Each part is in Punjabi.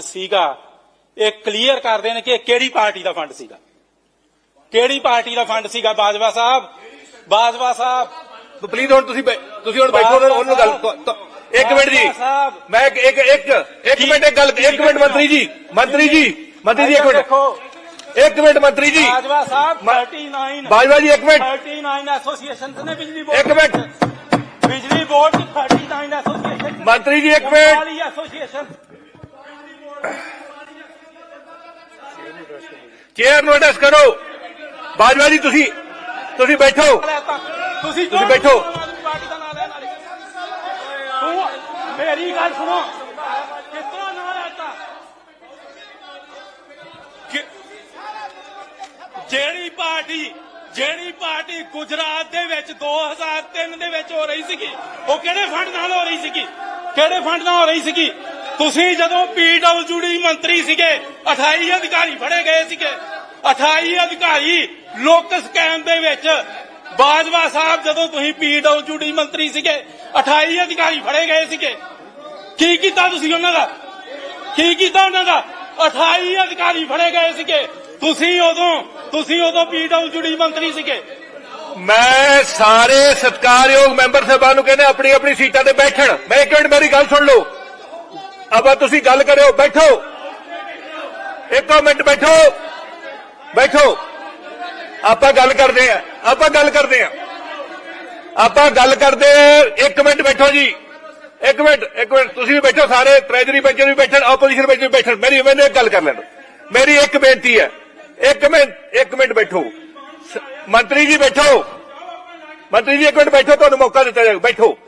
ਸੀਗਾ ਇਹ ਕਲੀਅਰ ਕਰ ਦੇਣ ਕਿ ਇਹ ਕਿਹੜੀ ਪਾਰਟੀ ਦਾ ਫੰਡ ਸੀਗਾ। ਕਿਹੜੀ ਪਾਰਟੀ ਦਾ ਫੰਡ ਸੀਗਾ ਬਾਜਵਾ ਸਾਹਿਬ? ਬਾਜਵਾ ਸਾਹਿਬ। ਪਲੀਜ਼ ਹੁਣ ਤੁਸੀਂ ਤੁਸੀਂ ਹੁਣ ਬੈਠੋ ਉਹਨਾਂ ਉਹਨਾਂ ਗੱਲ ਇੱਕ ਮਿੰਟ ਜੀ। ਮੈਂ ਇੱਕ ਇੱਕ ਇੱਕ ਮਿੰਟ ਇੱਕ ਗੱਲ ਇੱਕ ਮਿੰਟ ਮੰਤਰੀ ਜੀ ਮੰਤਰੀ ਜੀ ਮੰਤਰੀ ਜੀ ਇੱਕ ਮਿੰਟ। ਇੱਕ ਮਿੰਟ ਮੰਤਰੀ ਜੀ। ਬਾਜਵਾ ਸਾਹਿਬ ਮ- 39 ਬਾਜਵਾ ਜੀ ਇੱਕ ਮਿੰਟ। 39 ਐਸੋਸੀਏਸ਼ਨ ਨੇ ਬਿਜਲੀ ਬੋਰਡ ਇੱਕ ਮਿੰਟ। ਬਿਜਲੀ ਬੋਰਡ 39 ਐਸੋਸੀਏਸ਼ਨ ਮੰਤਰੀ ਜੀ ਇੱਕ ਮਿੰਟ। ਐਸੋਸੀਏਸ਼ਨ ਚੇਅਰ ਨੂੰ ਐਡਰੈਸ ਕਰੋ। ਬਾਜਵਾ ਜੀ ਤੁਸੀਂ ਤੁਸੀਂ ਬੈਠੋ। ਤੁਸੀਂ ਤੁਸੀਂ ਬੈਠੋ। ਮੇਰੀ ਗੱਲ ਸੁਣੋ। ਕਿਤਨਾ ਲੈਤਾ ਕਿ- ਜਿਹੜੀ ਪਾਰਟੀ ਜਿਹੜੀ ਪਾਰਟੀ ਗੁਜਰਾਤ ਦੇ ਵਿੱਚ 2003 ਦੇ ਵਿੱਚ ਹੋ ਰਹੀ ਸੀਗੀ ਉਹ ਕਿਹੜੇ ਫੰਡ ਨਾਲ ਹੋ ਰਹੀ ਸੀਗੀ? ਕਿਹੜੇ ਫੰਡ ਨਾਲ ਹੋ ਰਹੀ ਸੀਗੀ? ਤੁਸੀਂ ਜਦੋਂ ਪੀਡਬਲਯੂਡੀ ਮੰਤਰੀ ਸੀਗੇ 28 ਅਧਿਕਾਰੀ ਫੜੇ ਗਏ ਸੀਗੇ। 28 ਅਧਿਕਾਰੀ ਲੋਕ ਸਕੈਮ ਦੇ ਵਿੱਚ। ਬਾਜਵਾ ਸਾਹਿਬ ਜਦੋਂ ਤੁਸੀਂ ਪੀਡਬਲਯੂਡੀ ਮੰਤਰੀ ਸੀਗੇ 28 ਅਧਿਕਾਰੀ ਫੜੇ ਗਏ ਸੀਗੇ। ਕੀ ਕੀਤਾ ਤੁਸੀਂ ਉਹਨਾਂ ਦਾ? ਕੀ ਕੀਤਾ ਉਹਨਾਂ ਦਾ? 28 ਅਧਿਕਾਰੀ ਫੜੇ ਗਏ ਸੀਗੇ। ਤੁਸੀਂ ਉਦੋਂ ਤੁਸੀਂ ਉਦੋਂ ਪੀਡਬਲਯੂਡੀ ਮੰਤਰੀ ਸੀਗੇ। ਮੈਂ ਸਾਰੇ ਸਤਿਕਾਰਯੋਗ ਮੈਂਬਰ ਸਾਹਿਬਾਨ ਨੂੰ ਕਹਿੰਦੇ ਆਪਣੀ ਆਪਣੀ ਸੀਟਾਂ ਤੇ ਬੈਠਣ। ਮੈਂ ਇੱਕ ਮਿੰਟ, ਮੇਰੀ ਗੱਲ ਸੁਣ ਲਓ। ਆਪਾਂ ਤੁਸੀਂ ਗੱਲ ਕਰਿਓ, ਬੈਠੋ। ਇੱਕੋ ਮਿੰਟ ਬੈਠੋ। ਬੈਠੋ। ਆਪਾਂ ਗੱਲ ਕਰਦੇ ਆ ਆਪਾਂ ਗੱਲ ਕਰਦੇ ਆ ਆਪਾਂ ਗੱਲ ਕਰਦੇ ਆ ਇੱਕ ਮਿੰਟ ਬੈਠੋ ਜੀ। ਇੱਕ ਮਿੰਟ ਇੱਕ ਮਿੰਟ। ਤੁਸੀਂ ਵੀ ਬੈਠੋ, ਸਾਰੇ ਟ੍ਰੈਜਰੀ ਬੈਂਚ ਵੀ ਬੈਠਣ ਆਪੋਜੀਸ਼ਨ ਬੈਂਚ ਵੀ ਬੈਠਣ। ਮੇਰੀ ਮੈਨੂੰ ਗੱਲ ਕਰ ਲੈਣ ਮੇਰੀ ਇੱਕ ਬੇਨਤੀ ਹੈ। ਇੱਕ ਮਿੰਟ ਇੱਕ ਮਿੰਟ ਬੈਠੋ। ਮੰਤਰੀ ਜੀ ਬੈਠੋ। ਮੰਤਰੀ ਜੀ, ਇੱਕ ਮਿੰਟ ਬੈਠੋ। ਤੁਹਾਨੂੰ ਮੌਕਾ ਦਿੱਤਾ ਜਾਊਗਾ ਬੈਠੋ।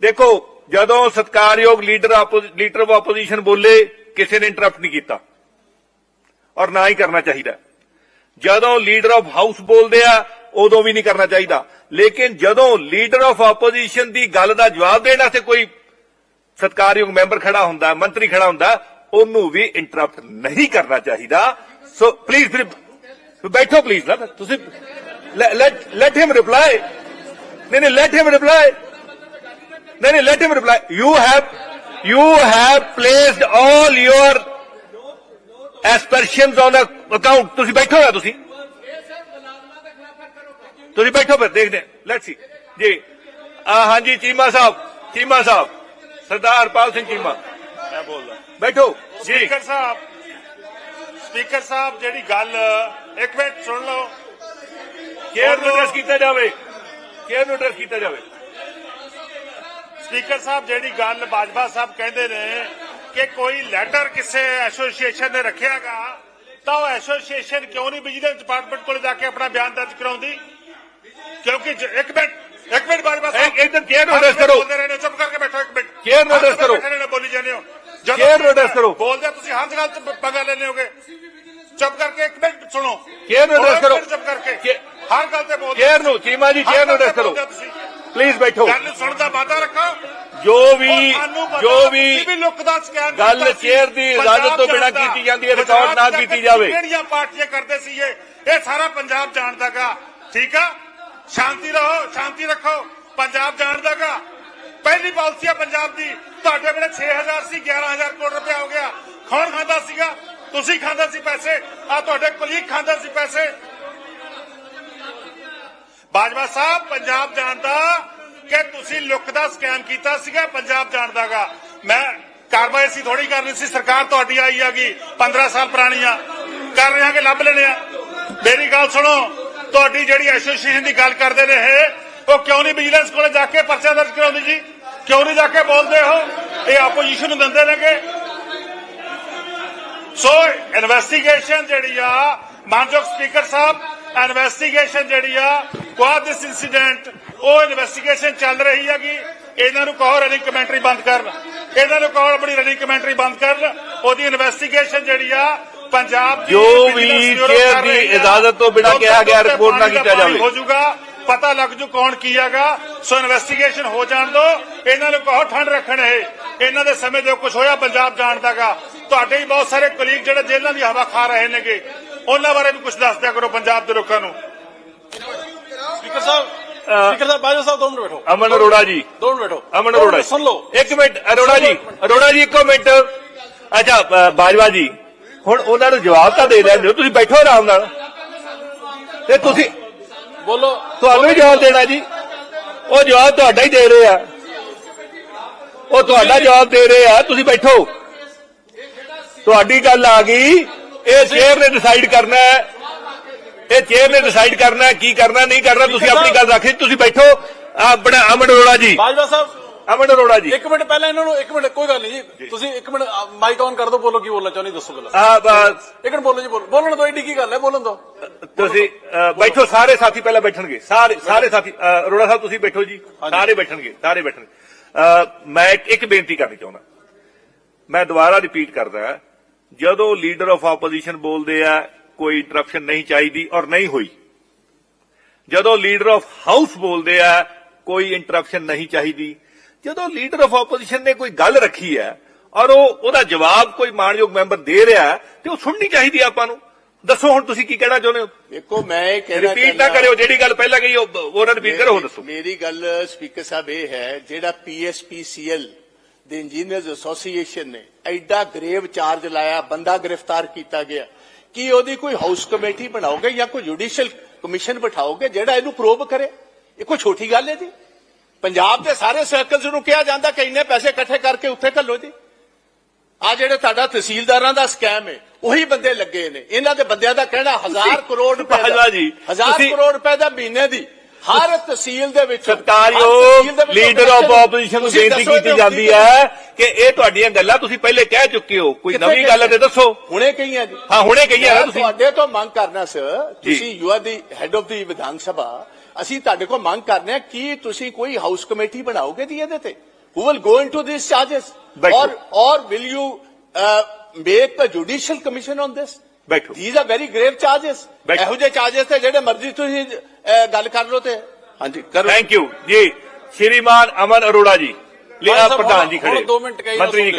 ਦੇਖੋ ਜਦੋਂ ਸਤਕਾਰਯੋਗ ਲੀਡਰ ਲੀਡਰ ਆਫ ਆਪੋਜੀਸ਼ਨ ਬੋਲੇ, ਕਿਸੇ ਨੇ ਇੰਟਰਪਟ ਨਹੀਂ ਕੀਤਾ। ਔਰ ਨਾ ਹੀ ਕਰਨਾ ਚਾਹੀਦਾ। ਜਦੋਂ ਲੀਡਰ ਆਫ ਹਾਊਸ ਬੋਲਦੇ ਆ, ਉਦੋਂ ਵੀ ਨਹੀਂ ਕਰਨਾ ਚਾਹੀਦਾ। ਲੇਕਿਨ ਜਦੋਂ ਲੀਡਰ ਆਫ ਆਪੋਜੀਸ਼ਨ ਦੀ ਗੱਲ ਦਾ ਜਵਾਬ ਦੇਣ ਵਾਸਤੇ ਕੋਈ ਸਤਕਾਰਯੋਗ ਮੈਂਬਰ ਖੜਾ ਹੁੰਦਾ, ਮੰਤਰੀ ਖੜਾ ਹੁੰਦਾ, ਉਹਨੂੰ ਵੀ ਇੰਟਰਪਟ ਨਹੀਂ ਕਰਨਾ ਚਾਹੀਦਾ। ਸੋ ਪਲੀਜ਼ ਫਿਰ ਬੈਠੋ ਪਲੀਜ਼ ਨਾ ਤੁਸੀਂ ਲੈਟ ਲੈਟ ਹਿਮ ਰਿਪਲਾਈ ਨਹੀਂ ਨਹੀਂ ਲੈਟ ਹਿਮ ਰਿਪਲਾਈ ਨਹੀਂ ਨਹੀਂ let him reply you have you have placed all your aspirations on account ਤੁਸੀਂ ਬੈਠੋ ਨਾ ਤੁਸੀਂ ਤੁਸੀਂ ਬੈਠੋ ਫਿਰ ਦੇਖਦੇ ਲੈਟਸ ਸੀ ਜੀ ਆ ਹਾਂਜੀ ਚੀਮਾ ਸਾਹਿਬ ਚੀਮਾ ਸਾਹਿਬ ਸਰਦਾਰ ਪਾਲ ਸਿੰਘ ਚੀਮਾ ਮੈਂ ਬੋਲਦਾ ਬੈਠੋ ਜੀ ਸਪੀਕਰ ਸਾਹਿਬ ਸਪੀਕਰ ਸਾਹਿਬ ਜਿਹੜੀ ਗੱਲ ਇੱਕ ਮਿੰਟ ਸੁਣ ਲਓ ਕੇਅਰ ਨੂੰ ਐਡਰੈਸ ਕੀਤਾ ਜਾਵੇ ਕੇਅਰ ਨੂੰ ਐਡਰੈਸ ਕੀਤਾ ਜਾਵੇ ਸਪੀਕਰ ਸਾਹਿਬ ਜਿਹੜੀ ਗੱਲ ਬਾਜਵਾ ਸਾਹਿਬ ਕਹਿੰਦੇ ਨੇ ਕਿ ਕੋਈ ਲੈਟਰ ਕਿਸੇ ਐਸੋਸੀਏਸ਼ਨ ਨੇ ਰੱਖਿਆਗਾ ਤਾਂ ਉਹ ਐਸੋਸੀਏਸ਼ਨ ਕਿਉਂ ਨਹੀਂ ਵਿਜੀਲੈਂਸ ਡਿਪਾਰਟਮੈਂਟ ਕੋਲ ਜਾ ਕੇ ਆਪਣਾ ਬਿਆਨ ਦਰਜ ਕਰਾਉਂਦੀ? ਕਿਉਂਕਿ ਇੱਕ ਮਿੰਟ ਇੱਕ ਮਿੰਟ ਬਾਜਵਾ ਸਾਹਿਬ। ਇੱਧਰ ਕੇਅਰ ਨੂੰ address ਕਰੋ। ਬੋਲਦੇ ਰਹੇ ਨੇ ਚੁੱਪ ਕਰਕੇ ਬੈਠੋ ਇੱਕ ਮਿੰਟ। ਕੇਅਰ ਨੂੰ address ਹਰ ਕਰੋ। ਬੋਲੀ ਜਾਂਦੇ ਹੋ। ਕੇਅਰ ਨੂੰ address ਕਰੋ। ਬੋਲਦੇ ਤੁਸੀਂ ਹਰ ਗੱਲ ਤੇ ਪੰਗਾ ਲੈਣੇ ਹੋਗੇ। ਚੁੱਪ ਕਰਕੇ ਇੱਕ ਮਿੰਟ ਸੁਣੋ। ਕੇਅਰ ਨੂੰ address ਇੱਕ ਕਰੋ। ਚੁੱਪ ਕਰਕੇ। ਹਰ ਗੱਲ ਤੇ ਬੋਲਦੇ ਕੇਅਰ ਨੂੰ ਚੀਮਾ ਜੀ ਹਰ ਕੇਅਰ ਨੂੰ ਗੱਲ ਤੇ ਐਡਰੈਸ ਕਰੋ। ਪਲੀਜ਼ ਬੈਠੋ। ਗੱਲ ਸੁਣਨ ਦਾ ਵਾਅਦਾ ਰੱਖੋ। ਜੋ ਵੀ ਜੋ ਵੀ ਗੱਲ। ਚੇਅਰ ਦੀ ਇਜਾਜ਼ਤ ਤੋਂ ਬਿਨਾਂ। ਕੀਤੀ ਜਾਂਦੀ ਹੈ, ਰਿਕਾਰਡ ਨਾ ਕੀਤੀ ਜਾਵੇ। ਕਿਹੜੀਆਂ ਪਾਰਟੀਆਂ ਕਰਦੇ ਸੀ ਇਹ? ਇਹ ਸਾਰਾ ਪੰਜਾਬ ਜਾਣਦਾਗਾ ਠੀਕ ਆ? ਸ਼ਾਂਤੀ ਰਹੋ ਸ਼ਾਂਤੀ ਰੱਖੋ। ਪੰਜਾਬ ਜਾਣਦਾਗਾ ਪਹਿਲੀ ਪਾਲਿਸੀ ਆ ਪੰਜਾਬ ਦੀ। ਤੁਹਾਡੇ ਵੇਲੇ 6000 ਸੀ 11000 ਕਰੋੜ ਰੁਪਇਆ ਹੋ ਗਿਆ। ਕੌਣ ਖਾਂਦਾ ਸੀਗਾ? ਤੁਸੀਂ ਖਾਂਦੇ ਸੀ ਪੈਸੇ। ਆ ਤੁਹਾਡੇ ਕੁਲੀਗ ਖਾਂਦੇ ਸੀ ਪੈਸੇ। ਬਾਜਵਾ ਸਾਹਿਬ, ਪੰਜਾਬ ਜਾਣਦਾ ਕਿ ਤੁਸੀਂ ਲੁੱਕ ਦਾ ਸਕੈਮ ਕੀਤਾ ਸੀਗਾ ਪੰਜਾਬ ਜਾਣਦਾਗਾ ਮੈਂ ਕਾਰਵਾਈ ਸੀ ਥੋੜੀ ਕਰਨੀ ਸੀ, ਸਰਕਾਰ ਤੁਹਾਡੀ ਆਈ ਹੈਗੀ 15 ਸਾਲ ਪੁਰਾਣੀ ਆ। ਕਰ ਰਹੇ ਹਾਂ ਕਿ ਲੱਭ ਲੈਣੇ ਆ। ਮੇਰੀ ਗੱਲ ਸੁਣੋ, ਤੁਹਾਡੀ ਜਿਹੜੀ ਐਸੋਸੀਏਸ਼ਨ ਦੀ ਗੱਲ ਕਰਦੇ ਨੇ ਇਹ, ਉਹ ਕਿਉਂ ਨਹੀਂ ਵਿਜੀਲੈਂਸ ਕੋਲੇ ਜਾ ਕੇ ਪਰਚਾ ਦਰਜ ਕਰਾਉਂਦੀ ਜੀ? ਕਿਉਂ ਨਹੀਂ ਜਾ ਕੇ ਬੋਲਦੇ ਹੋ ਇਹ ਆਪੋਜੀਸ਼ਨ ਨੂੰ ਦਿੰਦੇ ਨੇਗੇ। ਸੋ ਇਨਵੈਸਟੀਗੇਸ਼ਨ ਜਿਹੜੀ ਆ, ਮਾਨਯੋਗ ਸਪੀਕਰ ਸਾਹਿਬ ਇਨਵੈਸਟੀਗੇਸ਼ਨ ਜਿਹੜੀ ਆ ਵਾਟ ਦਿਸ ਇਨਸੀਡੈਂਟ ਉਹ ਇਨਵੈਸਟੀਗੇਸ਼ਨ ਚੱਲ ਰਹੀ ਹੈਗੀ। ਇਹਨਾਂ ਨੂੰ ਕਹੋ ਰਨਿੰਗ ਕਮੈਂਟਰੀ ਬੰਦ ਕਰਨ। ਇਹਨਾਂ ਨੂੰ ਕਹੋ ਆਪਣੀ ਰਨਿੰਗ ਕਮੈਂਟਰੀ ਬੰਦ ਕਰਨ। ਉਹਦੀ ਇਨਵੈਸਟੀਗੇਸ਼ਨ ਜਿਹੜੀ ਆ ਪੰਜਾਬ ਦੀ ਜੋ ਵੀ ਕਰ ਦੀ। ਇਜਾਜ਼ਤ ਤੋਂ ਬਿਨਾਂ ਕਿਹਾ ਗਿਆ report ਨਾ ਕੀਤਾ ਜਾਵੇ। ਹੋ ਜਾਊਗਾ। ਪਤਾ ਲੱਗ ਜੂ ਕੌਣ ਕੀ ਹੈਗਾ। ਸੋ ਇਨਵੈਸਟੀਗੇਸ਼ਨ ਹੋ ਜਾਣ ਦੋ। ਇਹਨਾਂ ਨੂੰ ਕਹੋ ਠੰਡ ਰੱਖਣ ਇਹ। ਇਹਨਾਂ ਦੇ ਸਮੇਂ ਜੋ ਕੁਝ ਹੋਇਆ ਪੰਜਾਬ ਜਾਣਦਾਗਾ ਤੁਹਾਡੇ ਹੀ ਬਹੁਤ ਸਾਰੇ ਕੁਲੀਗ ਜਿਹੜੇ ਜੇਲ੍ਹਾਂ ਦੀ ਹਵਾ ਖਾ ਰਹੇ ਨੇਗੇ। ਉਹਨਾਂ ਬਾਰੇ ਵੀ ਕੁਝ ਦੱਸ ਦਿਆ ਕਰੋ ਪੰਜਾਬ ਦੇ ਲੋਕਾਂ ਨੂੰ। ਸਪੀਕਰ ਸਾਹਿਬ ਸਪੀਕਰ ਸਾਹਿਬ ਬਾਜਵਾ ਸਾਹਿਬ ਦੋ ਮਿੰਟ ਬੈਠੋ। ਅਮਨ ਅਰੋੜਾ ਜੀ। ਦੋ ਮਿੰਟ ਬੈਠੋ। ਅਮਨ ਅਰੋੜਾ ਸੁਣ ਲਓ। ਇੱਕ ਮਿੰਟ ਅਰੋੜਾ ਜੀ। ਅਰੋੜਾ ਜੀ ਇੱਕੋ ਮਿੰਟ। ਅੱਛਾ ਬਾਜਵਾ ਜੀ। ਹੁਣ ਉਹਨਾਂ ਨੂੰ ਜਵਾਬ ਤਾਂ ਦੇ ਲੈਂਦੇ ਹੋ ਤੁਸੀਂ ਬੈਠੋ ਆਰਾਮ ਨਾਲ। ਤੇ ਤੁਸੀਂ ਬੋਲੋ। ਤੁਹਾਨੂੰ ਵੀ ਜਵਾਬ ਦੇਣਾ ਜੀ। ਉਹ ਜਵਾਬ ਤੁਹਾਡਾ ਹੀ ਦੇ ਰਹੇ ਆ। ਉਹ ਤੁਹਾਡਾ ਜਵਾਬ ਦੇ ਰਹੇ ਆ ਤੁਸੀਂ ਬੈਠੋ। ਤੁਹਾਡੀ ਗੱਲ ਆ ਗਈ। ਇਹ ਚੇਅਰ ਨੇ ਡਿਸਾਈਡ ਕਰਨਾ ਹੈ। ਇਹ ਚੇਅਰ ਨੇ ਡਿਸਾਈਡ ਕਰਨਾ ਕੀ ਕਰਨਾ ਨਹੀਂ ਕਰਨਾ। ਤੁਸੀਂ ਆਪਣੀ ਗੱਲ ਰੱਖੀ ਤੁਸੀਂ ਬੈਠੋ। ਆਪਣਾ ਅਮਨ ਅਰੋੜਾ ਜੀ। ਬਾਜਵਾ ਸਾਹਿਬ ਅਮਨ ਅਰੋੜਾ ਜੀ। ਇੱਕ ਮਿੰਟ ਪਹਿਲਾਂ ਇਹਨਾਂ ਨੂੰ ਇੱਕ ਮਿੰਟ ਕੋਈ ਗੱਲ ਨਹੀਂ ਜੀ। ਤੁਸੀਂ ਇੱਕ ਮਿੰਟ ਮਾਈਕ ਔਨ ਕਰ ਦਿਓ ਬੋਲੋ ਕੀ ਬੋਲਣਾ ਚਾਹੁੰਦੇ ਦੱਸੋ ਪਹਿਲਾਂ ਆ ਬਸ ਇੱਕ ਮਿੰਟ ਬੋਲੋ ਜੀ ਬੋਲੋ। ਬੋਲਣ ਦੋ ਏਡੀ ਕੀ ਗੱਲ ਹੈ? ਬੋਲਣ ਦੋ। ਤੁਸੀਂ ਬੈਠੋ ਸਾਰੇ ਸਾਥੀ ਪਹਿਲਾਂ ਬੈਠਣਗੇ। ਸਾਰੇ ਸਾਰੇ ਸਾਥੀ ਅਰੋੜਾ ਸਾਹਿਬ ਤੁਸੀਂ ਬੈਠੋ ਜੀ। ਸਾਰੇ ਬੈਠਣਗੇ ਸਾਰੇ ਬੈਠਣਗੇ। ਮੈਂ ਇੱਕ- ਇੱਕ ਬੇਨਤੀ ਕਰਨੀ ਚਾਹੁੰਦਾ। ਮੈਂ ਦੁਬਾਰਾ ਰਿਪੀਟ ਕਰਦਾ। ਜਦੋਂ ਲੀਡਰ ਆਫ ਆਪੋਜੀਸ਼ਨ ਬੋਲਦੇ ਆ ਕੋਈ ਇੰਟਰਪਸ਼ਨ ਨਹੀਂ ਚਾਹੀਦੀ ਔਰ ਨਹੀਂ ਹੋਈ ਜਦੋਂ ਲੀਡਰ ਆਫ ਹਾਊਸ ਬੋਲਦੇ ਆ ਕੋਈ ਇੰਟਰਪਸ਼ਨ ਨਹੀਂ ਚਾਹੀਦੀ ਜਦੋਂ ਲੀਡਰ ਆਫ ਆਪੋਜੀਸ਼ਨ ਨੇ ਕੋਈ ਗੱਲ ਰੱਖੀ ਹੈ ਔਰ ਉਹ ਉਹਦਾ ਜਵਾਬ ਕੋਈ ਮਾਨਯੋਗ ਮੈਂਬਰ ਦੇ ਰਿਹਾ ਤੇ ਉਹ ਸੁਣਨੀ ਚਾਹੀਦੀ ਆਪਾਂ ਨੂੰ ਦੱਸੋ ਹੁਣ ਤੁਸੀਂ ਕੀ ਕਹਿਣਾ ਚਾਹੁੰਦੇ ਹੋ ਦੇਖੋ ਮੈਂ ਇਹ ਕਹਿਣਾ ਰਿਪੀਟ ਨਾ ਕਰਿਓ ਜਿਹੜੀ ਗੱਲ ਪਹਿਲਾਂ ਕਹੀ ਉਹ ਉਹਨਾਂ ਰਿਪੀਟ ਕਰੋ ਦੱਸੋ ਮੇਰੀ ਗੱਲ ਸਪੀਕਰ ਸਾਹਿਬ ਇਹ ਹੈ ਜਿਹੜਾ ਪੀਐਸਪੀਸੀਐਲ ਦੇ ਇੰਜੀਨੀਅਰਸ ਐਸੋਸੀਏਸ਼ਨ ਨੇ ਐਡਾ ਗ੍ਰੇਵ ਚਾਰਜ ਲਾਇਆ ਬੰਦਾ ਗ੍ਰਿਫਤਾਰ ਕੀਤਾ ਗਿਆ। ਕੀ ਉਹਦੀ ਕੋਈ ਹਾਊਸ ਕਮੇਟੀ ਬਣਾਓਗੇ ਜਾਂ ਕੋਈ ਜੁਡੀਸ਼ੀਅਲ ਕਮਿਸ਼ਨ ਬਿਠਾਓਗੇ ਜਿਹੜਾ ਇਹਨੂੰ ਪ੍ਰੋਬ ਕਰੇ? ਇਹ ਕੋਈ ਛੋਟੀ ਗੱਲ ਹੈ ਜੀ। ਪੰਜਾਬ ਦੇ ਸਾਰੇ ਸਰਕਲਸ ਨੂੰ ਕਿਹਾ ਜਾਂਦਾ ਕਿ ਇੰਨੇ ਪੈਸੇ ਇਕੱਠੇ ਕਰਕੇ ਉੱਥੇ ਘੱਲੋ ਜੀ। ਆ ਜਿਹੜੇ ਤੁਹਾਡਾ ਤਹਿਸੀਲਦਾਰਾਂ ਦਾ ਸਕੈਮ ਹੈ ਉਹੀ ਬੰਦੇ ਲੱਗੇ ਨੇ। ਇਹਨਾਂ ਦੇ ਬੰਦਿਆਂ ਦਾ ਕਹਿਣਾ 1000 ਕਰੋੜ ਰੁਪਏ 1000 ਤੁਸੀਂ- ਕਰੋੜ ਰੁਪਏ ਦਾ ਮਹੀਨੇ ਦੀ ਹਰ ਤਹਿਸੀਲ ਦੇ ਵਿੱਚ ਸਤਕਾਰਯੋਗ ਲੀਡਰ ਆਫ ਆਪੋਜੀਸ਼ਨ ਨੂੰ ਬੇਨਤੀ ਕੀਤੀ ਜਾਂਦੀ ਹੈ ਕਿ ਇਹ ਤੁਹਾਡੀਆਂ ਗੱਲਾਂ ਤੁਸੀਂ ਪਹਿਲੇ ਕਹਿ ਚੁੱਕੇ ਹੋ। ਕੋਈ ਨਵੀਂ ਗੱਲ ਤੇ ਦੱਸੋ। ਹੁਣੇ ਕਹੀਆਂ ਜੀ। ਹਾਂ ਹੁਣੇ ਕਹੀ ਹੈ ਨਾ ਮੈਂ ਤੁਸੀਂ। ਤੁਹਾਡੇ ਤੋਂ ਮੰਗ ਕਰਨਾ ਸਰ। ਤੁਸੀਂ you are the head of the Vidhan Sabha. ਅਸੀਂ ਤੁਹਾਡੇ ਕੋਲ ਮੰਗ ਕਰਨੇ ਆ ਕਿ ਤੁਸੀਂ ਕੋਈ ਹਾਊਸ ਕਮੇਟੀ ਬਣਾਓਗੇ ਜੀ ਇਹਦੇ ਤੇ? Who will go into this charges ਬੈਠੋ। Or or will you make a judicial commission on this ਬੈਠੋ। These are very grave charges ਇਹੋ ਜਿਹੇ ਚਾਰजेस ਤੇ ਜਿਹੜੇ ਮਰਜ਼ੀ ਤੁਸੀਂ ਗੱਲ ਕਰ ਲਓ ਤੇ। ਹਾਂਜੀ ਕਰੋ। थैंक यू जी श्रीमान अमन अरोड़ा जी ले भाई आप साहब, प्रधान जी और- खड़े और दो मिनट कहिए, ਮੰਤਰੀ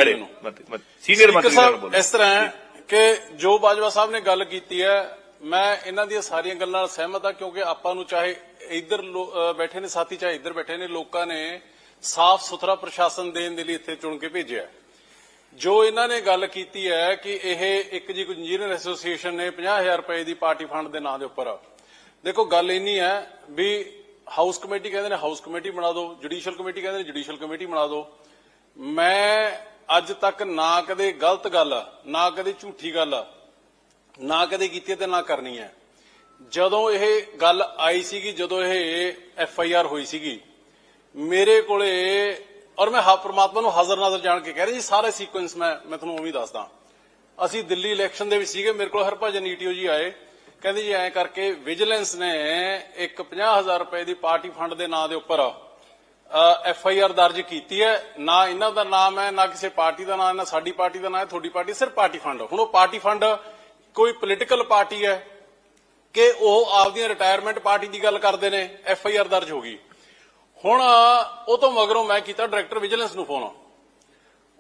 मंत्री ਇਸ ਤਰ੍ਹਾਂ ਕਿ ਜੋ ਬਾਜਵਾ ਸਾਹਿਬ ਨੇ ਗੱਲ ਕੀਤੀ ਹੈ ਮੈਂ ਇਹਨਾਂ ਦੀਆਂ ਸਾਰੀਆਂ ਗੱਲਾਂ ਨਾਲ ਸਹਿਮਤ ਹਾਂ ਕਿਉਂਕਿ ਆਪਾਂ ਨੂੰ ਚਾਹੇ ਇੱਧਰ ਬੈਠੇ ਨੇ ਸਾਥੀ ਚਾਹੇ ਇੱਧਰ ਬੈਠੇ ਨੇ ਲੋਕਾਂ ਨੇ ਸਾਫ਼ ਸੁਥਰਾ ਪ੍ਰਸ਼ਾਸਨ ਦੇਣ ਦੇ ਲਈ ਇੱਥੇ ਚੁਣ ਕੇ ਭੇਜਿਆ। ਜੋ ਇਹਨਾਂ ਨੇ ਗੱਲ ਕੀਤੀ ਹੈ ਕਿ ਇਹ ਇੱਕ ਜੀ ਇੰਜੀਨੀਅਰ ਐਸੋਸੀਏਸ਼ਨ ਨੇ 50000 ਰੁਪਏ ਦੀ ਪਾਰਟੀ ਫੰਡ ਦੇ ਨਾਂ ਦੇ ਉੱਪਰ। ਦੇਖੋ, ਗੱਲ ਇੰਨੀ ਹੈ ਵੀ ਹਾਊਸ ਕਮੇਟੀ ਕਹਿੰਦੇ ਨੇ ਹਾਊਸ ਕਮੇਟੀ ਬਣਾ ਦਿਓ ਜੁਡੀਸ਼ੀਅਲ ਕਮੇਟੀ ਕਹਿੰਦੇ ਨੇ ਜੁਡੀਸ਼ੀਅਲ ਕਮੇਟੀ ਬਣਾ ਦਿਓ। ਮੈਂ ਅੱਜ ਤੱਕ ਨਾ ਕਦੇ ਗਲਤ ਗੱਲ, ਨਾ ਕਦੇ ਝੂਠੀ ਗੱਲ, ਨਾ ਕਦੇ ਕੀਤੀ ਤੇ ਨਾ ਕਰਨੀ ਹੈ। ਜਦੋਂ ਇਹ ਗੱਲ ਆਈ ਸੀਗੀ, ਜਦੋਂ ਇਹ ਐਫ ਆਈ ਆਰ ਹੋਈ ਸੀਗੀ, ਮੇਰੇ ਕੋਲੇ ਔਰ ਮੈਂ ਹਾ ਪ੍ਰਮਾਤਮਾ ਨੂੰ ਹਾਜ਼ਰ ਨਾਜ਼ਰ ਜਾਣ ਕੇ ਕਹਿ ਰਿਹਾ ਜੀ, ਸਾਰੇ ਸੀਕੁਐਂਸ ਮੈਂ ਮੈਂ ਤੁਹਾਨੂੰ ਉਵੇਂ ਦੱਸਦਾ। ਅਸੀਂ ਦਿੱਲੀ ਇਲੈਕਸ਼ਨ ਦੇ ਵਿੱਚ ਸੀਗੇ, ਮੇਰੇ ਕੋਲ ਹਰਭਜਨ ਈਟੀਓ ਜੀ ਆਏ। ਕਹਿੰਦੇ ਜੀ, ਐਂ ਕਰਕੇ ਵਿਜੀਲੈਂਸ ਨੇ ਇੱਕ 50000 ਰੁਪਏ ਦੀ ਪਾਰਟੀ ਫੰਡ ਦੇ ਨਾਂ ਦੇ ਉੱਪਰ ਐਫ ਆਈ ਆਰ ਦਰਜ ਕੀਤੀ ਹੈ। ਨਾ ਇਹਨਾਂ ਦਾ ਨਾਮ ਹੈ, ਨਾ ਕਿਸੇ ਪਾਰਟੀ ਦਾ ਨਾਮ ਹੈ, ਨਾ ਸਾਡੀ ਪਾਰਟੀ ਦਾ ਨਾਮ ਹੈ, ਤੁਹਾਡੀ ਪਾਰਟੀ ਸਿਰਫ ਪਾਰਟੀ ਫੰਡ ਹੁਣ ਉਹ ਪਾਰਟੀ ਫੰਡ ਕੋਈ ਪੋਲੀਟੀਕਲ ਪਾਰਟੀ ਹੈ ਕਿ ਉਹ ਆਪਦੀਆਂ ਰਿਟਾਇਰਮੈਂਟ ਪਾਰਟੀ ਦੀ ਗੱਲ ਕਰਦੇ ਨੇ ਐਫ ਆਈ ਆਰ ਦਰਜ ਹੋ ਗਈ। ਹੁਣ ਉਹ ਤੋਂ ਮਗਰੋਂ ਮੈਂ ਕੀਤਾ ਡਾਇਰੈਕਟਰ ਵਿਜੀਲੈਂਸ ਨੂੰ ਫੋਨ।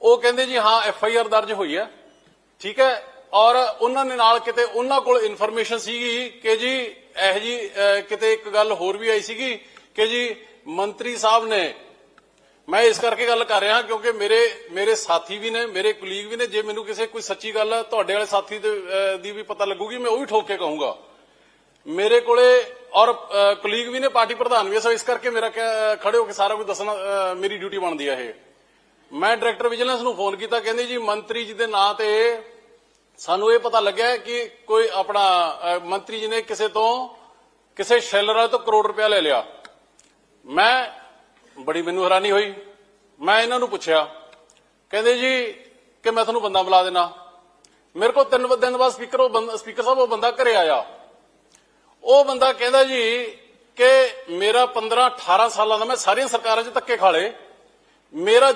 ਉਹ ਕਹਿੰਦੇ ਜੀ, ਹਾਂ, ਐਫ ਆਈ ਆਰ ਦਰਜ ਹੋਈ ਹੈ। ਠੀਕ ਹੈ? ਔਰ ਉਹਨਾਂ ਨੇ ਨਾਲ ਕਿਤੇ ਉਹਨਾਂ ਕੋਲ ਇਨਫੋਰਮੇਸ਼ਨ ਸੀਗੀ ਕਿ ਜੀ, ਇਹ ਜੀ ਕਿਤੇ ਇੱਕ ਗੱਲ ਹੋਰ ਵੀ ਆਈ ਸੀਗੀ ਕਿ ਜੀ, ਮੰਤਰੀ ਸਾਹਿਬ ਨੇ, ਮੈਂ ਇਸ ਕਰਕੇ ਗੱਲ ਕਰ ਰਿਹਾ ਕਿਉਂਕਿ ਮੇਰੇ ਮੇਰੇ ਸਾਥੀ ਵੀ ਨੇ, ਮੇਰੇ ਕੁਲੀਗ ਵੀ ਨੇ। ਜੇ ਮੈਨੂੰ ਕਿਸੇ ਕੋਈ ਸੱਚੀ ਗੱਲ ਤੁਹਾਡੇ ਵਾਲੇ ਸਾਥੀ ਦੀ ਵੀ ਪਤਾ ਲੱਗੂਗੀ, ਮੈਂ ਉਹ ਵੀ ਠੋਕ ਕੇ ਕਹੂੰਗਾ। ਮੇਰੇ ਕੋਲੇ ਔਰ ਕੁਲੀਗ ਵੀ ਨੇ, ਪਾਰਟੀ ਪ੍ਰਧਾਨ ਵੀ ਸੋ ਇਸ ਕਰਕੇ ਮੇਰਾ ਕਿਆ- ਖੜੇ ਹੋ ਕੇ ਸਾਰਾ ਕੁਝ ਦੱਸਣਾ ਮੇਰੀ ਡਿਊਟੀ ਬਣਦੀ ਹੈ ਇਹ। ਮੈਂ ਡਾਇਰੈਕਟਰ ਵਿਜੀਲੈਂਸ ਨੂੰ ਫੋਨ ਕੀਤਾ, ਕਹਿੰਦੇ ਜੀ, ਮੰਤਰੀ ਜੀ ਦੇ ਨਾਂ ਤੇ ਸਾਨੂੰ ਇਹ ਪਤਾ ਲੱਗਿਆ ਕਿ ਕੋਈ ਆਪਣਾ ਮੰਤਰੀ ਜੀ ਨੇ ਕਿਸੇ ਤੋਂ, ਕਿਸੇ ਸ਼ੈਲਰ ਤੋਂ ਕਰੋੜ ਰੁਪਇਆ ਲੈ ਲਿਆ। ਮੈਂ ਬੜੀ ਮੈਨੂੰ ਹੈਰਾਨੀ ਹੋਈ। ਮੈਂ ਇਹਨਾਂ ਨੂੰ ਪੁੱਛਿਆ। ਕਹਿੰਦੇ ਜੀ ਕਿ ਮੈਂ ਤੁਹਾਨੂੰ ਬੰਦਾ ਬੁਲਾ ਦੇਣਾ। ਮੇਰੇ ਕੋਲ ਤਿੰਨ ਦਿਨ ਬਾਅਦ ਸਪੀਕਰ ਉਹ ਬੰਦਾ ਸਪੀਕਰ ਸਾਹਿਬ ਉਹ ਬੰਦਾ ਘਰੇ ਆਇਆ। ਉਹ ਬੰਦਾ ਕਹਿੰਦਾ ਜੀ ਕਿ ਮੇਰਾ 15 18 ਸਾਲਾਂ ਦਾ ਮੈਂ ਸਾਰੀਆਂ ਸਰਕਾਰਾਂ 'ਚ ਧੱਕੇ ਖਾ ਲਏ। ਮੇਰਾ